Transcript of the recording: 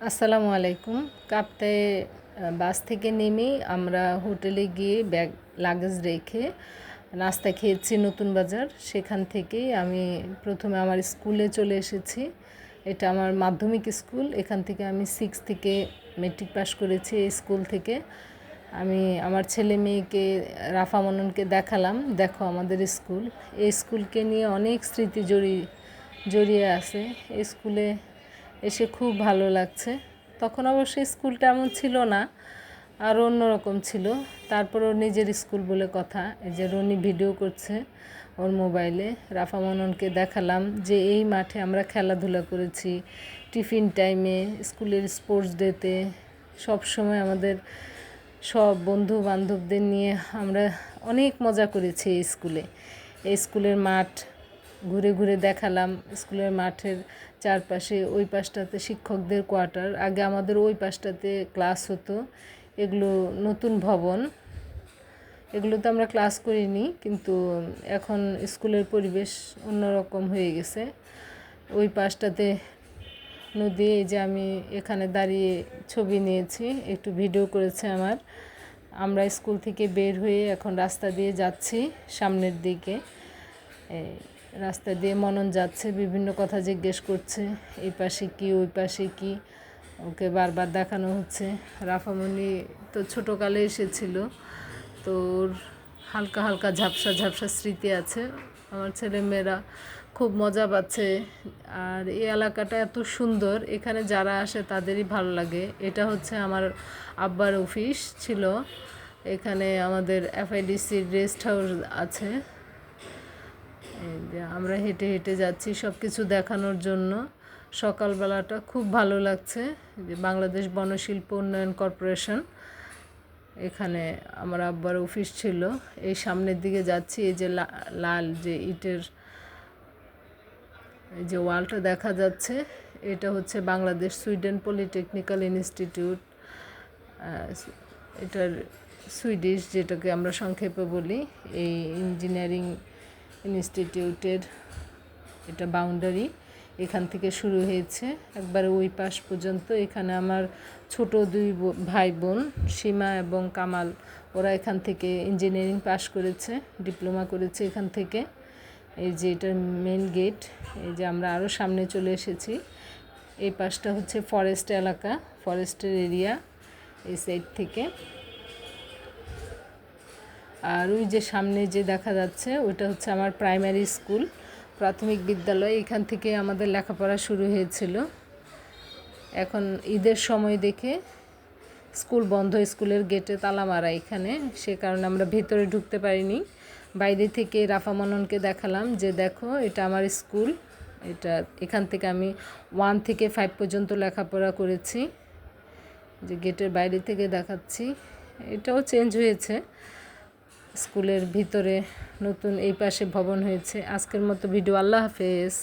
আসসালামু আলাইকুম। কাপ্তায় বাস থেকে নেমেই আমরা হোটেলে গিয়ে ব্যাগ, লাগেজ রেখে নাস্তা খেয়েছি নতুন বাজার। সেখান থেকেই আমি প্রথমে আমার স্কুলে চলে এসেছি। এটা আমার মাধ্যমিক স্কুল। এখান থেকে আমি সিক্স থেকে মেট্রিক পাস করেছি স্কুল থেকে। আমি আমার ছেলে মেয়েকে, রাফা মননকে দেখালাম। দেখো আমাদের স্কুল। এই স্কুলকে নিয়ে অনেক স্মৃতি জড়িয়ে জড়িয়ে আছে। স্কুলে এসে খুব ভালো লাগছে। তখন অবশ্যই স্কুলটা এমন ছিল না আর অন্যরকম ছিল। তারপর ওর নিজের স্কুল বলে কথা, এই যে রনি ভিডিও করছে ওর মোবাইলে। রাফা মননকে দেখালাম যে এই মাঠে আমরা খেলাধুলা করেছি, টিফিন টাইমে, স্কুলের স্পোর্টস ডেতে। সব সময় আমাদের সব বন্ধু বান্ধবদের নিয়ে আমরা অনেক মজা করেছি এই স্কুলে। এই স্কুলের মাঠ ঘুরে ঘুরে দেখালাম স্কুলের মাঠের চারপাশে, ওই পাশটাতে শিক্ষকদের কোয়ার্টার। আগে আমাদের ওই পাশটাতে ক্লাস হতো। এগুলো নতুন ভবন। এগুলো তো আমরা ক্লাস করিনি, কিন্তু এখন স্কুলের পরিবেশ অন্যরকম হয়ে গেছে। ওই পাশটাতে নদী, এই যে আমি এখানে দাঁড়িয়ে ছবি নিয়েছি, একটু ভিডিও করেছে আমার। আমরা স্কুল থেকে বের হয়ে এখন রাস্তা দিয়ে যাচ্ছি সামনের দিকে। রাস্তা দিয়ে মনন যাচ্ছে, বিভিন্ন কথা জিজ্ঞেস করছে, এই পাশে কি, ওই পাশে কি, ওকে বারবার দেখানো হচ্ছে। রাফামণি তো ছোটোকালে এসেছিল, তো হালকা হালকা ঝাপসা ঝাপসা স্মৃতি আছে। আমার ছেলে মেয়েরা খুব মজা পাচ্ছে, আর এই এলাকাটা এত সুন্দর, এখানে যারা আসে তাদেরই ভালো লাগে। এটা হচ্ছে আমার আব্বার অফিস ছিল, এখানে আমাদের এফআইডিসির রেস্ট হাউস আছে। এই যে আমরা হেঁটে হেঁটে যাচ্ছি সব কিছু দেখানোর জন্য। সকালবেলাটা খুব ভালো লাগছে। যে বাংলাদেশ বনশিল্প উন্নয়ন কর্পোরেশন, এখানে আমার আব্বার অফিস ছিল। এই সামনের দিকে যাচ্ছি, এই যে লাল যে ইটের, এই যে ওয়ালটা দেখা যাচ্ছে, এটা হচ্ছে বাংলাদেশ সুইডেন পলিটেকনিক্যাল ইনস্টিটিউট। এটার সুইডিশ যেটাকে আমরা সংক্ষেপে বলি, এই ইঞ্জিনিয়ারিং ইনস্টিটিউটের এটা বাউন্ডারি এখান থেকে শুরু হয়েছে। একবারে ওই পাশ পর্যন্ত, এখানে আমার ছোট দুই ভাই বোন, সীমা এবং কামাল, ওরা এখান থেকে ইঞ্জিনিয়ারিং পাশ করেছে ডিপ্লোমা করেছে এখান থেকে। এই যে এটার মেন গেট এই যে আমরা আরও সামনে চলে এসেছি। এই পাশটা হচ্ছে ফরেস্ট এলাকা ফরেস্টের এরিয়া এই সাইড থেকে। আর ওই যে সামনে যে দেখা যাচ্ছে ওটা হচ্ছে আমার প্রাইমারি স্কুল প্রাথমিক বিদ্যালয়। এখান থেকে আমাদের লেখাপড়া শুরু হয়েছিল। এখন ঈদের সময় দেখে স্কুল বন্ধ, স্কুলের গেটে তালা মারা এখানে। সে কারণে আমরা ভেতরে ঢুকতে পারিনি। বাইরে থেকে রাফা মননকে দেখালাম যে, দেখো, এটা আমার স্কুল। এটা এখান থেকে আমি ওয়ান থেকে ফাইভ পর্যন্ত লেখাপড়া করেছি। যে গেটের বাইরে থেকে দেখাচ্ছি। এটাও চেঞ্জ হয়েছে। স্কুলের ভিতরে নতুন এই পাশে ভবন হয়েছে। আজকের মতো ভিডিও আল্লাহ হাফেজ।